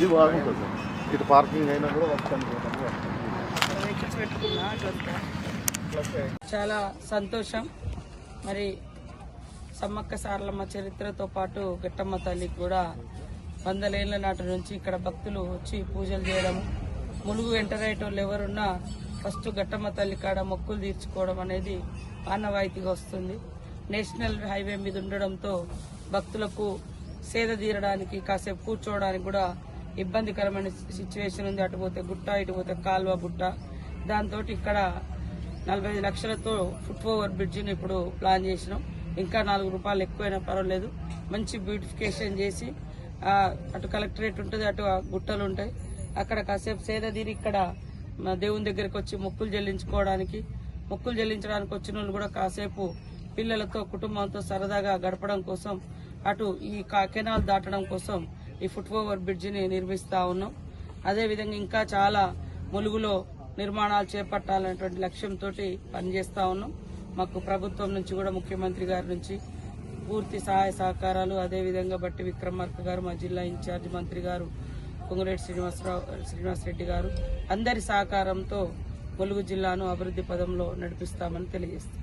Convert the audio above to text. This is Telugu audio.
ఇది బాగుంటుంది. ఇటు పార్కింగ్ అయినా కూడా చాలా సంతోషం. మరి సమ్మక్క సారలమ్మ చరిత్రతో పాటు గిట్టమ్మ తల్లికి కూడా వందలేళ్ళ నాటి నుంచి ఇక్కడ భక్తులు వచ్చి పూజలు చేయడం ములుగు ఎంటర్ అయ్యేటోళ్ళు ఎవరున్నా ఫస్ట్ గట్టమ్మ తల్లి కాడ మొక్కులు తీర్చుకోవడం అనేది ఆనవాయితీగా వస్తుంది. నేషనల్ హైవే మీద ఉండడంతో భక్తులకు సేద తీరడానికి కాసేపు కూర్చోవడానికి కూడా ఇబ్బందికరమైన సిచ్యువేషన్ ఉంది. అటు పోతే గుట్ట ఇటు పోతే కాల్వ గుట్ట. దాంతో ఇక్కడ నలభై ఐదు లక్షలతో ఫుట్ ఓవర్ బ్రిడ్జిని ఇప్పుడు ప్లాన్ చేసినాం. ఇంకా నాలుగు రూపాయలు ఎక్కువైనా పర్వాలేదు. మంచి బ్యూటిఫికేషన్ చేసి అటు కలెక్టరేట్ ఉంటుంది అటు ఆ గుట్టలు ఉంటాయి. అక్కడ కాసేపు సేద తీరి ఇక్కడ మా దేవుని దగ్గరికి వచ్చి మొక్కులు చెల్లించుకోవడానికి మొక్కులు చెల్లించడానికి వచ్చిన వాళ్ళు కూడా కాసేపు పిల్లలతో కుటుంబంతో సరదాగా గడపడం కోసం అటు ఈ కెనాల్ దాటడం కోసం ఈ ఫుట్ ఓవర్ బ్రిడ్జిని నిర్మిస్తా ఉన్నాం. అదేవిధంగా ఇంకా చాలా ములుగులో నిర్మాణాలు చేపట్టాలనేటువంటి లక్ష్యంతో పనిచేస్తా ఉన్నాం. మాకు ప్రభుత్వం నుంచి కూడా ముఖ్యమంత్రి గారి నుంచి పూర్తి సహాయ సహకారాలు అదేవిధంగా బట్టి విక్రమార్క గారు మా జిల్లా ఇన్ఛార్జ్ మంత్రి గారు పొంగులేటి శ్రీనివాసరావు శ్రీనివాసరెడ్డి గారు అందరి సహకారంతో ములుగు జిల్లాను అభివృద్ధి పదంలో నడిపిస్తామని తెలియజేస్తాం